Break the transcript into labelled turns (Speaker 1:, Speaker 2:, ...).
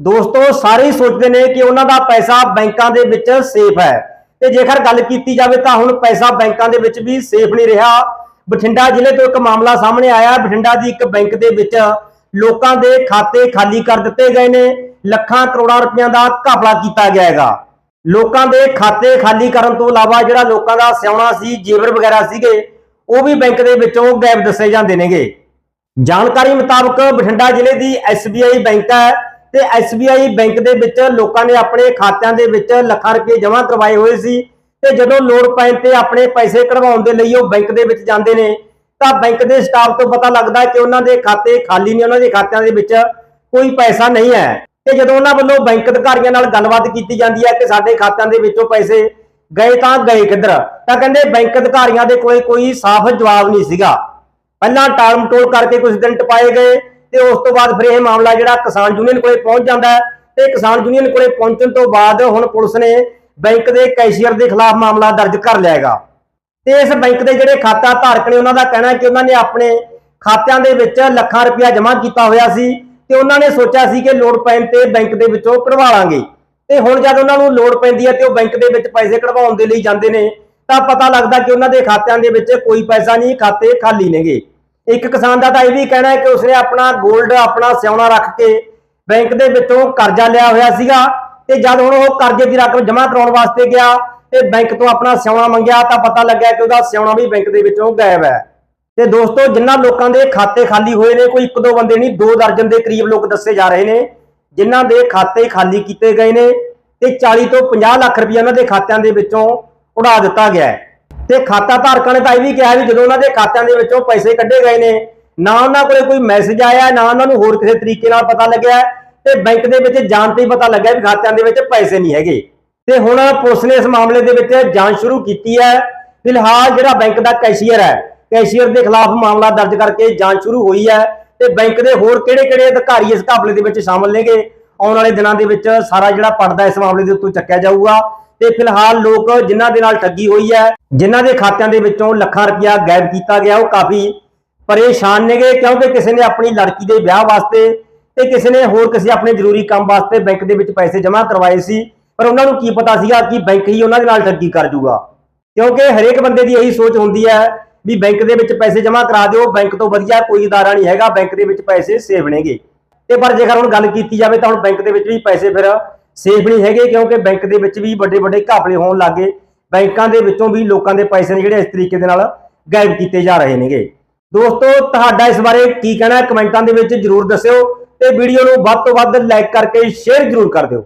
Speaker 1: ਦੋਸਤੋ, ਸਾਰੇ ਹੀ ਸੋਚਦੇ ਨੇ ਕਿ ਉਹਨਾਂ ਦਾ ਪੈਸਾ ਬੈਂਕਾਂ ਦੇ ਵਿੱਚ ਸੇਫ ਹੈ। ਤੇ ਜੇਕਰ ਗੱਲ ਕੀਤੀ ਜਾਵੇ ਤਾਂ ਹੁਣ ਪੈਸਾ ਬੈਂਕਾਂ ਦੇ ਵਿੱਚ ਵੀ ਸੇਫ ਨਹੀਂ ਰਿਹਾ। ਬਠਿੰਡਾ ਜ਼ਿਲ੍ਹੇ ਤੋਂ ਇੱਕ ਮਾਮਲਾ ਸਾਹਮਣੇ ਆਇਆ। ਬਠਿੰਡਾ ਦੀ ਇੱਕ ਬੈਂਕ ਦੇ ਵਿੱਚ ਲੋਕਾਂ ਦੇ ਖਾਤੇ ਖਾਲੀ ਕਰ ਦਿੱਤੇ ਗਏ ਨੇ। ਲੱਖਾਂ ਕਰੋੜਾਂ ਰੁਪਈਆਂ ਦਾ ਘਪਲਾ ਕੀਤਾ ਗਿਆ ਹੈਗਾ। ਲੋਕਾਂ ਦੇ ਖਾਤੇ ਖਾਲੀ ਕਰਨ ਤੋਂ ਇਲਾਵਾ ਜਿਹੜਾ ਲੋਕਾਂ ਦਾ ਸਿਆਉਣਾ ਸੀ, ਜੇਵਰ ਵਗੈਰਾ ਸੀਗੇ, ਉਹ ਵੀ ਬੈਂਕ ਦੇ ਵਿੱਚੋਂ ਗਾਇਬ ਦੱਸੇ ਜਾਂਦੇ ਨੇਗੇ। ਜਾਣਕਾਰੀ ਮੁਤਾਬਕ ਬਠਿੰਡਾ ਜ਼ਿਲ੍ਹੇ ਦੀ SBI ਬੈਂਕ ਹੈ। ਤੇ SBI ਬੈਂਕ ਦੇ ਵਿੱਚ ਲੋਕਾਂ ਨੇ ਆਪਣੇ ਖਾਤਿਆਂ ਦੇ ਵਿੱਚ ਲੱਖਾਂ ਰੁਪਏ ਜਮ੍ਹਾਂ ਕਰਵਾਏ ਹੋਏ ਸੀ ਤੇ ਜਦੋਂ ਲੋੜ ਪੈਣ ਤੇ ਆਪਣੇ ਪੈਸੇ ਕਢਵਾਉਣ ਦੇ ਲਈ ਉਹ ਬੈਂਕ ਦੇ ਵਿੱਚ ਜਾਂਦੇ ਨੇ, ਤਾਂ ਬੈਂਕ ਦੇ ਸਟਾਫ ਤੋਂ ਪਤਾ ਲੱਗਦਾ ਕਿ ਉਹਨਾਂ ਦੇ ਖਾਤੇ ਖਾਲੀ ਨੇ, ਉਹਨਾਂ ਦੇ ਖਾਤਿਆਂ ਦੇ ਵਿੱਚ ਕੋਈ ਪੈਸਾ ਨਹੀਂ ਹੈ। ਤੇ ਜਦੋਂ ਉਹਨਾਂ ਵੱਲੋਂ ਬੈਂਕ ਅਧਿਕਾਰੀਆਂ ਨਾਲ ਗੱਲਬਾਤ ਕੀਤੀ ਜਾਂਦੀ ਹੈ ਕਿ ਸਾਡੇ ਖਾਤਿਆਂ ਦੇ ਵਿੱਚੋਂ ਪੈਸੇ ਗਏ ਤਾਂ ਗਏ ਕਿੱਧਰ, ਤਾਂ ਕਹਿੰਦੇ ਬੈਂਕ ਅਧਿਕਾਰੀਆਂ ਦੇ ਕੋਲੇ ਕੋਈ ਸਾਫ਼ ਜਵਾਬ ਨਹੀਂ ਸੀਗਾ। ਪਹਿਲਾਂ ਟਾਲਮ ਟੋਲ ਕਰਕੇ ਕੁਝ ਦਿਨ ਟਪਾਏ ਗਏ ਤੇ ਉਸ ਤੋਂ ਬਾਅਦ ਫਿਰ ਇਹ ਮਾਮਲਾ ਜਿਹੜਾ ਕਿਸਾਨ ਯੂਨੀਅਨ ਕੋਲੇ ਪਹੁੰਚ ਜਾਂਦਾ ਹੈ ਤੇ ਕਿਸਾਨ ਯੂਨੀਅਨ ਕੋਲੇ ਪਹੁੰਚਣ ਤੋਂ ਬਾਅਦ ਹੁਣ ਪੁਲਿਸ ਨੇ ਬੈਂਕ ਦੇ ਕੈਸ਼ੀਅਰ ਦੇ ਖਿਲਾਫ ਮਾਮਲਾ ਦਰਜ ਕਰ ਲਿਆ ਹੈਗਾ। ਤੇ ਇਸ ਬੈਂਕ ਦੇ ਜਿਹੜੇ ਖਾਤਾ ਧਾਰਕ ਨੇ ਉਹਨਾਂ ਦਾ ਕਹਿਣਾ ਹੈ ਕਿ ਉਹਨਾਂ ਨੇ ਆਪਣੇ ਖਾਤਿਆਂ ਦੇ ਵਿੱਚ ਲੱਖਾਂ ਰੁਪਇਆ ਜਮ੍ਹਾਂ ਕੀਤਾ ਹੋਇਆ ਸੀ ਤੇ ਉਹਨਾਂ ਨੇ ਸੋਚਿਆ ਸੀ ਕਿ ਲੋੜ ਪੈਣ ਤੇ ਬੈਂਕ ਦੇ ਵਿੱਚੋਂ ਕਢਵਾ ਲਾਂਗੇ। ਤੇ ਹੁਣ ਜਦ ਉਹਨਾਂ ਨੂੰ ਲੋੜ ਪੈਂਦੀ ਹੈ ਤੇ ਉਹ ਬੈਂਕ ਦੇ ਵਿੱਚ ਪੈਸੇ ਕਢਵਾਉਣ ਦੇ ਲਈ ਜਾਂਦੇ ਨੇ ਤਾਂ ਪਤਾ ਲੱਗਦਾ ਕਿ ਉਹਨਾਂ ਦੇ ਖਾਤਿਆਂ ਦੇ ਵਿੱਚ ਕੋਈ ਪੈਸਾ ਨਹੀਂ, ਖਾਤੇ ਖਾਲੀ ਨੇਗੇ। ਇੱਕ ਕਿਸਾਨ ਦਾ ਤਾਂ ਇਹ ਵੀ ਕਹਿਣਾ ਹੈ ਕਿ ਉਸਨੇ ਆਪਣਾ 골ਡ ਆਪਣਾ ਸਿਆਉਣਾ ਰੱਖ ਕੇ ਬੈਂਕ ਦੇ ਵਿੱਚੋਂ ਕਰਜ਼ਾ ਲਿਆ ਹੋਇਆ ਸੀਗਾ ਤੇ ਜਦ ਹੁਣ ਉਹ ਕਰਜ਼ੇ ਦੀ ਰਕਮ ਜਮ੍ਹਾਂ ਕਰਾਉਣ ਵਾਸਤੇ ਗਿਆ ਤੇ ਬੈਂਕ ਤੋਂ ਆਪਣਾ ਸਿਆਉਣਾ ਮੰਗਿਆ ਤਾਂ ਪਤਾ ਲੱਗਿਆ ਕਿ ਉਹਦਾ ਸਿਆਉਣਾ ਵੀ ਬੈਂਕ ਦੇ ਵਿੱਚੋਂ ਗਾਇਬ ਹੈ। ਤੇ ਦੋਸਤੋ ਜਿਨ੍ਹਾਂ ਲੋਕਾਂ ਦੇ ਖਾਤੇ ਖਾਲੀ ਹੋਏ ਨੇ, ਕੋਈ ਇੱਕ ਦੋ ਬੰਦੇ ਨਹੀਂ, ਦੋ ਦਰਜਨ ਦੇ ਕਰੀਬ ਲੋਕ ਦੱਸੇ ਜਾ ਰਹੇ ਨੇ, ਜਿਨ੍ਹਾਂ ਦੇ ਖਾਤੇ ਖਾਲੀ ਕੀਤੇ ਗਏ ਨੇ ਤੇ 40 ਤੋਂ 50 ਲੱਖ ਰੁਪਏ ਉਹਨਾਂ ਦੇ ਖਾਤਿਆਂ ਦੇ ਵਿੱਚੋਂ ਉਡਾ ਦਿੱਤਾ ਗਿਆ ਹੈ। ਤੇ ਖਾਤਾ ਧਾਰਕਾਂ ਨੇ ਤਾਂ ਇਹ ਵੀ ਕਿਹਾ ਵੀ ਜਦੋਂ ਉਹਨਾਂ ਦੇ ਖਾਤਿਆਂ ਦੇ ਵਿੱਚੋਂ ਪੈਸੇ ਕੱਢੇ ਗਏ ਨੇ, ਨਾ ਉਹਨਾਂ ਕੋਲੇ ਕੋਈ ਮੈਸੇਜ ਆਇਆ, ਨਾ ਉਹਨਾਂ ਨੂੰ ਹੋਰ ਕਿਸੇ ਤਰੀਕੇ ਨਾਲ ਪਤਾ ਲੱਗਿਆ ਤੇ ਬੈਂਕ ਦੇ ਵਿੱਚ ਜਾਣ ਤੇ ਹੀ ਪਤਾ ਲੱਗਿਆ ਵੀ ਖਾਤਿਆਂ ਦੇ ਵਿੱਚ ਪੈਸੇ ਨਹੀਂ ਹੈਗੇ। ਤੇ ਹੁਣ ਪੁਲਿਸ ਨੇ ਇਸ ਮਾਮਲੇ ਦੇ ਵਿੱਚ ਜਾਂਚ ਸ਼ੁਰੂ ਕੀਤੀ ਹੈ। ਫਿਲਹਾਲ ਜਿਹੜਾ ਬੈਂਕ ਦਾ ਕੈਸ਼ੀਅਰ ਹੈ ਕੈਸ਼ੀਅਰ ਦੇ ਖਿਲਾਫ ਮਾਮਲਾ ਦਰਜ ਕਰਕੇ ਜਾਂਚ ਸ਼ੁਰੂ ਹੋਈ ਹੈ ਤੇ ਬੈਂਕ ਦੇ ਹੋਰ ਕਿਹੜੇ-ਕਿਹੜੇ ਅਧਿਕਾਰੀ ਇਸ ਘਪਲੇ ਦੇ ਵਿੱਚ ਸ਼ਾਮਲ ਨੇਗੇ? ਆਉਣ ਵਾਲੇ ਦਿਨਾਂ ਦੇ ਵਿੱਚ ਸਾਰਾ ਜਿਹੜਾ ਪਰਦਾ ਇਸ ਮਾਮਲੇ ਦੇ ਉੱਤੋਂ ਚੱਕਿਆ ਜਾਊਗਾ। ਤੇ ਫਿਲਹਾਲ ਲੋਕ ਜਿਨ੍ਹਾਂ ਦੇ ਨਾਲ ਠੱਗੀ ਹੋਈ ਹੈ, ਜਿਨ੍ਹਾਂ ਦੇ ਖਾਤਿਆਂ ਦੇ ਵਿੱਚੋਂ ਲੱਖਾਂ ਰੁਪਇਆ ਗਾਇਬ ਕੀਤਾ ਗਿਆ, ਉਹ ਕਾਫੀ ਪਰੇਸ਼ਾਨ ਨੇਗੇ, ਕਿਉਂਕਿ ਕਿਸੇ ਨੇ ਆਪਣੀ ਲੜਕੀ ਦੇ ਵਿਆਹ ਵਾਸਤੇ ਤੇ ਕਿਸੇ ਨੇ ਹੋਰ ਕਿਸੇ ਆਪਣੇ ਜ਼ਰੂਰੀ ਕੰਮ ਵਾਸਤੇ ਬੈਂਕ ਦੇ ਵਿੱਚ ਪੈਸੇ ਜਮ੍ਹਾਂ ਕਰਵਾਏ ਸੀ, ਪਰ ਉਹਨਾਂ ਨੂੰ ਕੀ ਪਤਾ ਸੀਗਾ ਕਿ ਬੈਂਕ ਹੀ ਉਹਨਾਂ ਦੇ ਨਾਲ ਠੱਗੀ ਕਰ ਜੂਗਾ। ਕਿਉਂਕਿ ਹਰੇਕ ਬੰਦੇ ਦੀ ਇਹੀ ਸੋਚ ਹੁੰਦੀ ਹੈ ਵੀ ਬੈਂਕ ਦੇ ਵਿੱਚ ਪੈਸੇ ਜਮ੍ਹਾਂ ਕਰਾ ਦਿਓ, ਬੈਂਕ ਤੋਂ ਵਧੀਆ ਕੋਈ ਅਦਾਰਾ ਨਹੀਂ ਹੈਗਾ, ਬੈਂਕ ਦੇ ਵਿੱਚ ਪੈਸੇ ਸੇਵ ਨੇਗੇ। ਤੇ ਪਰ ਜੇਕਰ ਹੁਣ ਗੱਲ ਕੀਤੀ ਜਾਵੇ ਤਾਂ ਹੁਣ ਬੈਂਕ ਦੇ ਵਿੱਚ ਵੀ ਪੈਸੇ ਫਿਰ ਸੇਫ ਨਹੀਂ ਹੈਗੇ ਕਿਉਂਕਿ ਬੈਂਕ ਦੇ ਵਿੱਚ ਵੀ ਵੱਡੇ ਵੱਡੇ ਘਾਪਲੇ ਹੋਣ ਲੱਗੇ ਬੈਂਕਾਂ ਦੇ ਵਿੱਚੋਂ ਵੀ ਲੋਕਾਂ ਦੇ ਪੈਸੇ ਨੇ ਜਿਹੜੇ ਇਸ ਤਰੀਕੇ ਦੇ ਨਾਲ ਗਾਇਬ ਕੀਤੇ ਜਾ ਰਹੇ ਨੇਗੇ। ਦੋਸਤੋ, ਤੁਹਾਡਾ ਇਸ ਬਾਰੇ ਕੀ ਕਹਿਣਾ ਹੈ? ਕਮੈਂਟਾਂ ਦੇ ਵਿੱਚ ਜਰੂਰ ਦੱਸਿਓ ਤੇ ਵੀਡੀਓ ਨੂੰ ਵੱਧ ਤੋਂ ਵੱਧ ਲਾਈਕ ਕਰਕੇ ਸ਼ੇਅਰ ਜਰੂਰ ਕਰ ਦਿਓ।